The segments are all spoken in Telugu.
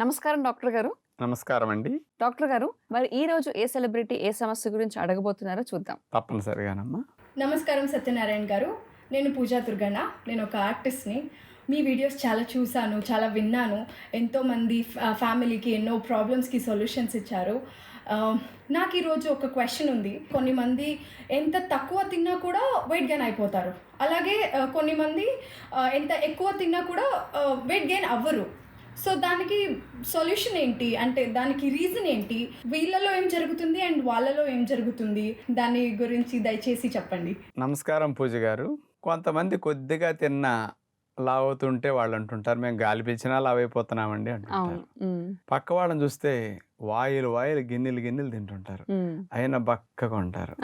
నమస్కారం డాక్టర్ గారు. నమస్కారం అండి డాక్టర్ గారు మరి ఈ రోజు ఏ సెలబ్రిటీ ఏ సమస్య గురించి అడగబోతున్నారో చూద్దాం. తప్పనిసరిగానమ్మా నమస్కారం సత్యనారాయణ గారు. నేను పూజా దుర్గన్న. నేను ఒక ఆర్టిస్ట్ని. మీ వీడియోస్ చాలా చూశాను చాలా విన్నాను. ఎంతోమంది ఫ్యా- ఫ్యామిలీకి ఎన్నో ప్రాబ్లమ్స్కి సొల్యూషన్స్ ఇచ్చారు. నాకు ఈరోజు ఒక క్వశ్చన్ ఉంది. కొన్ని మంది ఎంత తక్కువ తిన్నా కూడా వెయిట్ గెయిన్ అయిపోతారు. అలాగే కొన్ని మంది ఎంత ఎక్కువ తిన్నా కూడా వెయిట్ గెయిన్ అవ్వరు. సో దానికి సొల్యూషన్ ఏంటి? అంటే దానికి రీజన్ ఏంటి? వీళ్ళలో ఏం జరుగుతుంది అండ్ వాళ్ళలో ఏం జరుగుతుంది? దాని గురించి దయచేసి చెప్పండి. నమస్కారం పూజ గారు. కొంతమంది కొద్దిగా తిన్న లావ్ అవుతుంటే వాళ్ళు అంటుంటారు మేము గాలి పీల్చినా లావ్ అయిపోతున్నామండి అంటుంటారు పక్క వాళ్ళని చూస్తే వాయులు వాయులు గిన్నెలు గిన్నెలు తింటుంటారు. అయినా బక్కగా ఉంటారు.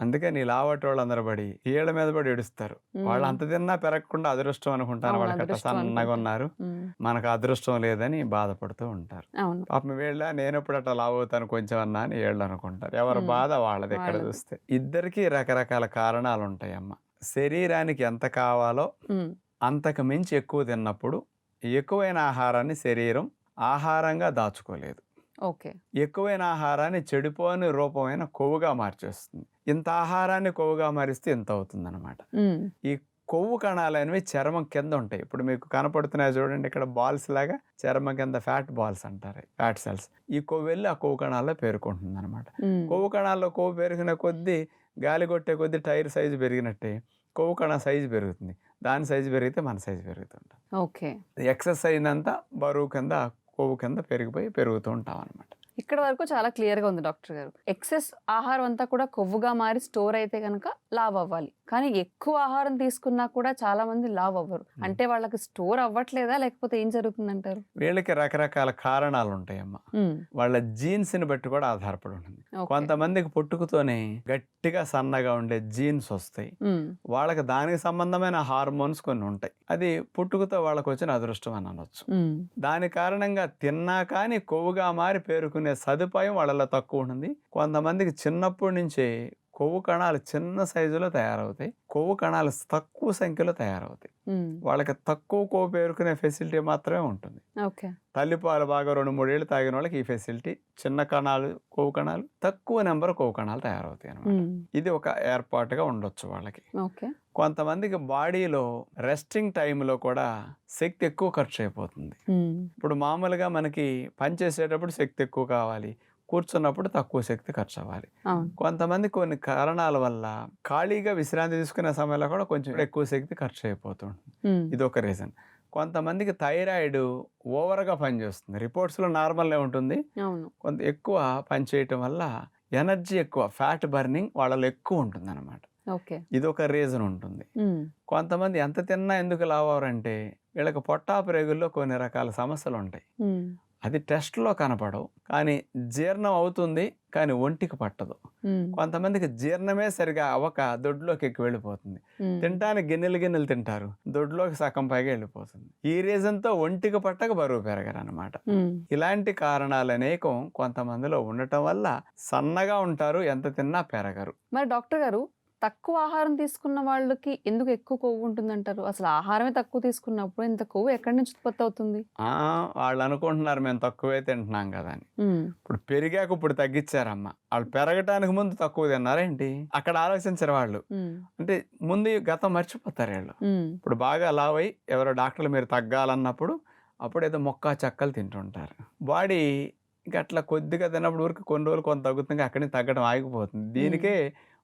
అందుకని లావటి వాళ్ళు అందరూ పడి ఏళ్ళ మీద పడి ఏడుస్తారు. వాళ్ళు అంత తిన్నా పెరగకుండా అదృష్టం అనుకుంటారు అట్లా అదృష్టం సన్నగా. ఉన్నారు. మనకు అదృష్టం లేదని బాధపడుతూ ఉంటారు. పాపం వీళ్ళ నేను ఎప్పుడు అట్లా లావ్ అవుతాను కొంచెం అన్నా అని ఏళ్ళు అనుకుంటారు. ఎవరి. బాధ వాళ్ళది ఎక్కడ. చూస్తే. ఇద్దరికి రకరకాల కారణాలు ఉంటాయమ్మ శరీరానికి ఎంత కావాలో అంతకు మించి ఎక్కువ తిన్నప్పుడు ఎక్కువైన ఆహారాన్ని శరీరం ఆహారంగా దాచుకోలేదు. ఓకే. ఎక్కువైన ఆహారాన్ని చెడిపోని రూపమైన కొవ్వుగా మార్చేస్తుంది. ఇంత ఆహారాన్ని కొవ్వుగా మారిస్తే ఇంత అవుతుందన్నమాట. ఉమ్, ఈ కొవ్వు కణాలు అనేవి చర్మం కింద ఉంటాయి. ఇప్పుడు మీకు కనపడుతున్నాయి చూడండి ఇక్కడ బాల్స్ లాగా చర్మం కింద ఫ్యాట్ బాల్స్ అంటారు ఫ్యాట్ సెల్స్. ఈ కొవ్వు వెళ్ళి ఆ కొవ్వు కణాల్లో పేరుకుంటుంది అనమాట కొవ్వు కణాల్లో కొవ్వు పెరిగిన కొద్దీ గాలి కొట్టే కొద్దీ టైర్ సైజు పెరిగినట్టే కొవ్వు కణ సైజు పెరుగుతుంది. దాని సైజు పెరిగితే మన సైజు పెరుగుతుంటాం. ఓకే. ఎక్సెస్ అయిందంతా బరువు కింద కొవ్వు కింద పెరిగిపోయి పెరుగుతూ ఉంటాం అనమాట ఇక్కడ వరకు చాలా క్లియర్గా ఉంది డాక్టర్ గారు. ఎక్సెస్ ఆహారం అంతా కూడా కొవ్వుగా మారి స్టోర్ అయితే కనుక లావ్ అవ్వాలి. కానీ ఎక్కువ ఆహారం తీసుకున్నా కూడా చాలా మంది లావ్ అవ్వరు. అంటే వాళ్ళకి స్టోర్ అవ్వట్లేదా? లేకపోతే ఏం జరుగుతుందంటారు? వీళ్ళకి రకరకాల కారణాలు ఉంటాయమ్మ వాళ్ళ జీన్స్ని బట్టి కూడా ఆధారపడి ఉంటుంది. కొంతమందికి పుట్టుకతోనే గట్టిగా సన్నగా ఉండే జీన్స్ వస్తాయి. వాళ్ళకి దానికి సంబంధమైన హార్మోన్స్ కొన్ని ఉంటాయి. అది పుట్టుకతో వాళ్ళకి వచ్చిన అదృష్టం అని అనొచ్చు. దాని కారణంగా తిన్నా కానీ కొవ్వుగా మారి పేరుకునే సదుపాయం వాళ్ళలో తక్కువ ఉంటుంది. కొంతమందికి చిన్నప్పటి నుంచే కొవ్వు కణాలు చిన్న సైజులో తయారవుతాయి. కొవ్వు కణాలు తక్కువ సంఖ్యలో తయారవుతాయి. వాళ్ళకి తక్కువ కొవ్వు పేరుకునే ఫెసిలిటీ మాత్రమే ఉంటుంది. తల్లిపాలు బాగా రెండు మూడేళ్ళు తాగిన వాళ్ళకి ఈ ఫెసిలిటీ చిన్న కణాలు కొవ్వు కణాలు తక్కువ నెంబర్ కొవ్వు కణాలు తయారవుతాయి అనమాట ఇది ఒక ఏర్పాటుగా ఉండొచ్చు వాళ్ళకి. కొంతమందికి బాడీలో రెస్టింగ్ టైంలో కూడా శక్తి ఎక్కువ ఖర్చు అయిపోతుంది. ఇప్పుడు మామూలుగా మనకి పని చేసేటప్పుడు శక్తి ఎక్కువ కావాలి. కూర్చున్నప్పుడు తక్కువ శక్తి ఖర్చు అవ్వాలి కొంతమంది కొన్ని కారణాల వల్ల ఖాళీగా విశ్రాంతి తీసుకునే సమయంలో కూడా కొంచెం ఎక్కువ శక్తి ఖర్చు అయిపోతుంది ఇది ఒక రీజన్. కొంతమందికి థైరాయిడ్ ఓవర్గా పనిచేస్తుంది. రిపోర్ట్స్లో నార్మల్నే ఉంటుంది. కొంత ఎక్కువ పని చేయటం వల్ల ఎనర్జీ ఎక్కువ ఫ్యాట్ బర్నింగ్ వాళ్ళలో ఎక్కువ ఉంటుంది అనమాట ఇది ఒక రీజన్ ఉంటుంది. కొంతమంది ఎంత తిన్నా ఎందుకు లావరంటే వీళ్ళకి పొట్టా ప్రేగుల్లో కొన్ని రకాల సమస్యలు ఉంటాయి అది టెస్ట్లో కనపడవు. కానీ జీర్ణం అవుతుంది కానీ ఒంటికి పట్టదు. కొంతమందికి జీర్ణమే సరిగా అవ్వక దొడ్లోకి ఎక్కి వెళ్ళిపోతుంది. తినడానికి గిన్నెలు గిన్నెలు తింటారు దొడ్లోకి సగం పైగా వెళ్ళిపోతుంది. ఈ రీజన్తో ఒంటికి పట్టక బరువు పెరగరు అనమాట ఇలాంటి కారణాలు అనేకం కొంతమందిలో ఉండటం వల్ల సన్నగా ఉంటారు ఎంత తిన్నా పెరగరు. మరి డాక్టర్ గారు తక్కువ ఆహారం తీసుకున్న వాళ్ళకి ఎందుకు ఎక్కువ కొవ్వు ఉంటుందంటారు? అసలు ఆహారమే తక్కువ తీసుకున్నప్పుడు ఇంత కొవ్వు ఎక్కడి నుంచి ఉత్పత్తి అవుతుంది? ఆ, వాళ్ళు అనుకుంటున్నారు మేము తక్కువే తింటున్నాం కదా అని. ఇప్పుడు పెరిగాక ఇప్పుడు తగ్గించారమ్మ. వాళ్ళు పెరగటానికి ముందు తక్కువ తిన్నారేంటి అక్కడ ఆలోచించరు వాళ్ళు. అంటే ముందు గతం మర్చిపోతారు వీళ్ళు. ఇప్పుడు బాగా లావై ఎవరో డాక్టర్లు మీరు తగ్గాలన్నప్పుడు అప్పుడు ఏదో మొక్క చెక్కలు తింటుంటారు. బాడీ ఇంకా అట్లా కొద్దిగా తిన్నప్పుడు ఊరికి కొన్ని రోజులు కొంత తగ్గుతుంది అక్కడి నుంచి తగ్గడం ఆగిపోతుంది. దీనికే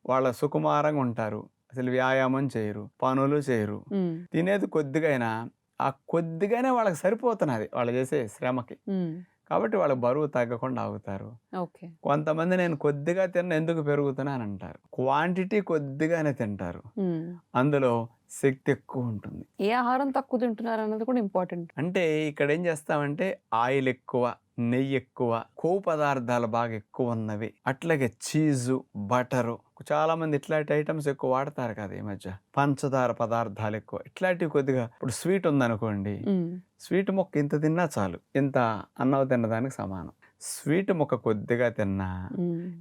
వాళ్ళ సుకుమారంగా ఉంటారు. అసలు వ్యాయామం చేయరు పనులు చేయరు. తినేది కొద్దిగైనా ఆ కొద్దిగానే వాళ్ళకి సరిపోతున్నది వాళ్ళు చేసే శ్రమకి. కాబట్టి వాళ్ళ బరువు తగ్గకుండా ఆగుతారు. కొంతమంది నేను కొద్దిగా తిన్న ఎందుకు పెరుగుతున్నాను అంటారు. క్వాంటిటీ కొద్దిగానే తింటారు. అందులో శక్తి ఎక్కువ ఉంటుంది. ఏ ఆహారం తక్కువ తింటున్నారు అన్నది కూడా ఇంపార్టెంట్. అంటే ఇక్కడ ఏం చేస్తామంటే ఆయిల్ ఎక్కువ నెయ్యి ఎక్కువ కొవ్వు పదార్థాలు బాగా ఎక్కువ ఉన్నవి. అట్లాగే చీజు బటరు. చాలా మంది ఇట్లాంటి ఐటమ్స్ ఎక్కువ వాడతారు కదా ఈ మధ్య. పంచదార పదార్థాలు ఎక్కువ. ఇట్లాంటివి కొద్దిగా ఇప్పుడు స్వీట్ ఉందనుకోండి. స్వీట్ మొక్క ఇంత తిన్నా చాలు. ఇంత అన్నం తినదానికి సమానం. స్వీట్ ముక్క కొద్దిగా తిన్నా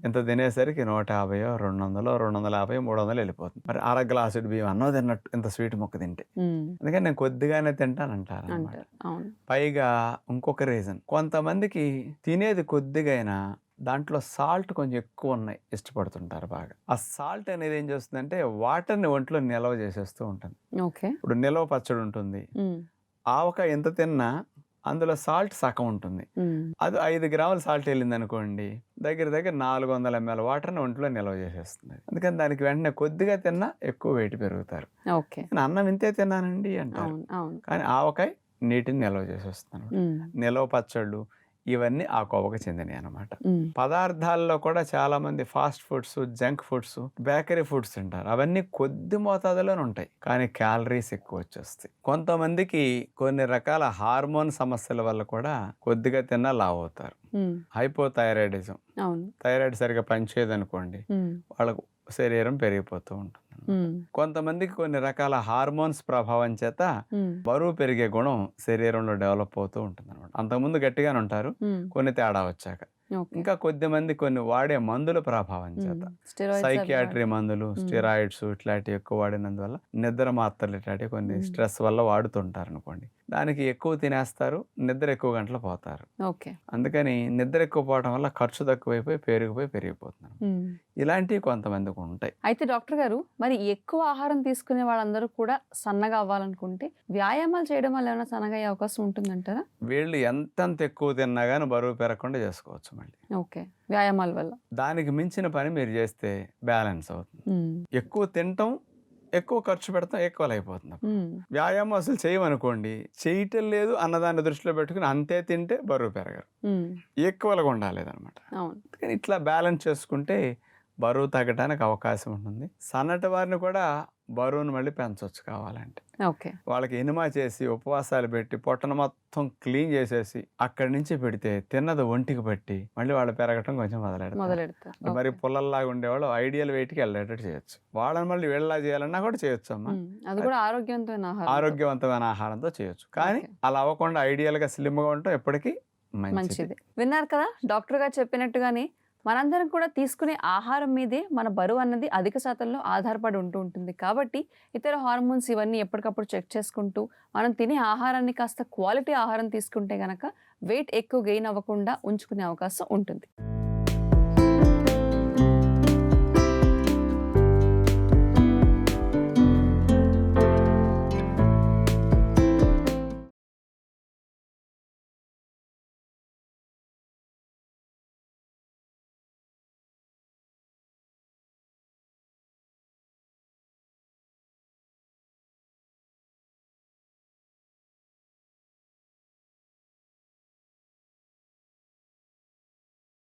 ఇంత తినేసరికి నూట యాభైయో రెండు వందలు రెండు వందల యాభై మూడు వందలు వెళ్ళిపోతుంది. మరి అర గ్లాసుడు బియ్యం అన్నో తిన్నట్టు ఇంత స్వీట్ ముక్క తింటే. అందుకని నేను కొద్దిగానే తింటానంటారు పైగా ఇంకొక రీజన్. కొంతమందికి తినేది కొద్దిగైనా దాంట్లో సాల్ట్ కొంచెం ఎక్కువ ఉన్నాయి ఇష్టపడుతుంటారు బాగా. ఆ సాల్ట్ అనేది ఏం చేస్తుందంటే వాటర్ని ఒంట్లో నిల్వ చేసేస్తూ ఉంటుంది. ఇప్పుడు నిల్వ పచ్చడి ఉంటుంది. ఆవకాయ ఎంత తిన్నా అందులో సాల్ట్ సగం ఉంటుంది. అది ఐదు గ్రాముల సాల్ట్ వెళ్ళింది అనుకోండి దగ్గర దగ్గర నాలుగు వందల ఎంఎల్ వాటర్ని ఒంట్లో నిల్వ చేసేస్తుంది. అందుకని దానికి వెంటనే కొద్దిగా తిన్నా ఎక్కువ వెయిట్ పెరుగుతారు. ఓకే. నేను అన్నం ఇంతే తిన్నానండి అంటారు. కానీ ఆవకాయ నీటిని నిల్వ చేసేస్తున్నాను నిల్వ పచ్చళ్ళు ఇవన్నీ ఆ కోవకు చెందినవి అనమాట పదార్థాల్లో కూడా చాలా మంది fast foods junk foods bakery foods తింటారు. అవన్నీ కొద్ది మోతాదులోనే ఉంటాయి కానీ క్యాలరీస్ ఎక్కువ వచ్చేస్తాయి. కొంతమందికి కొన్ని రకాల హార్మోన్ సమస్యల వల్ల కూడా కొద్దిగా తిన్నా లావ్ అవుతారు. హైపోథైరాయిడిజం. థైరాయిడ్ సరిగా పనిచేయదనుకోండి ఉమ్, వాళ్ళకు శరీరం పెరిగిపోతూ ఉంటుంది. కొంతమందికి కొన్ని రకాల హార్మోన్స్ ప్రభావం చేత బరువు పెరిగే గుణం శరీరంలో డెవలప్ అవుతూ ఉంటుంది అనమాట అంతకుముందు గట్టిగానే ఉంటారు కొన్ని తేడా వచ్చాక. ఇంకా కొద్ది మంది కొన్ని వాడే మందుల ప్రభావం చేత. సైకియాట్రీ మందులు. స్టెరాయిడ్స్ ఇట్లాంటివి ఎక్కువ వాడినందువల్ల నిద్ర మాత్రలు ఇట్లాంటివి కొన్ని. స్ట్రెస్ వల్ల వాడుతుంటారు అనుకోండి దానికి ఎక్కువ తినేస్తారు నిద్ర ఎక్కువ గంటలు పోతారు. అందుకని నిద్ర ఎక్కువ పోవడం వల్ల ఖర్చు తక్కువైపోయి పెరిగిపోయి పెరిగిపోతున్నారు. ఇలాంటివి కొంతమందికి ఉంటాయి. అయితే డాక్టర్ గారు మరి ఎక్కువ ఆహారం తీసుకునే వాళ్ళందరూ కూడా సన్నగా అవ్వాలనుకుంటే వ్యాయామాలు చేయడం వల్ల ఏమైనా సన్నగా అయ్యే అవకాశం ఉంటుందంటారా? వీళ్ళు ఎంతెంత ఎక్కువ తిన్నా కానీ బరువు పెరగకుండా చేసుకోవచ్చు మళ్ళీ. ఓకే. వ్యాయామాల వల్ల. దానికి మించిన పని మీరు చేస్తే బ్యాలెన్స్ అవుతుంది. ఎక్కువ తినటం ఎక్కువ ఖర్చు పెడతాం ఎక్కువ అయిపోతుంది వ్యాయామం అసలు చేయమనుకోండి చేయటం లేదు అన్నదాన్ని దృష్టిలో పెట్టుకుని అంతే తింటే బరువు పెరగరు. ఎక్కువగా అవును. కానీ ఇట్లా బ్యాలెన్స్ చేసుకుంటే బరువు తగ్గడానికి అవకాశం ఉంటుంది. సన్నటి వారిని కూడా బరువును మళ్ళీ పెంచవచ్చు కావాలంటే. ఓకే. వాళ్ళకి ఎనిమా చేసి ఉపవాసాలు పెట్టి పొట్టను మొత్తం క్లీన్ చేసేసి అక్కడి నుంచి పెడితే తిన్నది ఒంటికి పట్టి మళ్ళీ వాళ్ళు పెరగటం కొంచెం మొదలెడతారు. మొదలెడతారు. మరి. పుల్లల్లాగా ఉండేవాళ్ళు ఐడియల్ వెయిట్కి వెళ్ళేటట్టు చేయొచ్చు. వాళ్ళని మళ్ళీ వీళ్ళలా చేయాలన్నా కూడా చేయొచ్చు అమ్మా. అది కూడా ఆరోగ్యవంతమైన ఆహారం. ఆరోగ్యవంతమైన ఆహారంతో చేయొచ్చు. కానీ. అలా అవ్వకుండా ఐడియల్గా స్లిమ్గా ఉండటం ఎప్పటికీ మంచిది. మంచిది. విన్నారు కదా డాక్టర్ గారు చెప్పినట్టుగానే మనందరం కూడా తీసుకునే ఆహారం మీదే మన బరువు అన్నది అధిక శాతంలో ఆధారపడి ఉంటూ ఉంటుంది. కాబట్టి ఇతర హార్మోన్స్ ఇవన్నీ ఎప్పటికప్పుడు చెక్ చేసుకుంటూ మనం తినే ఆహారాన్ని కాస్త క్వాలిటీ ఆహారం తీసుకుంటే కనుక వెయిట్ ఎక్కువ గెయిన్ అవ్వకుండా ఉంచుకునే అవకాశం ఉంటుంది.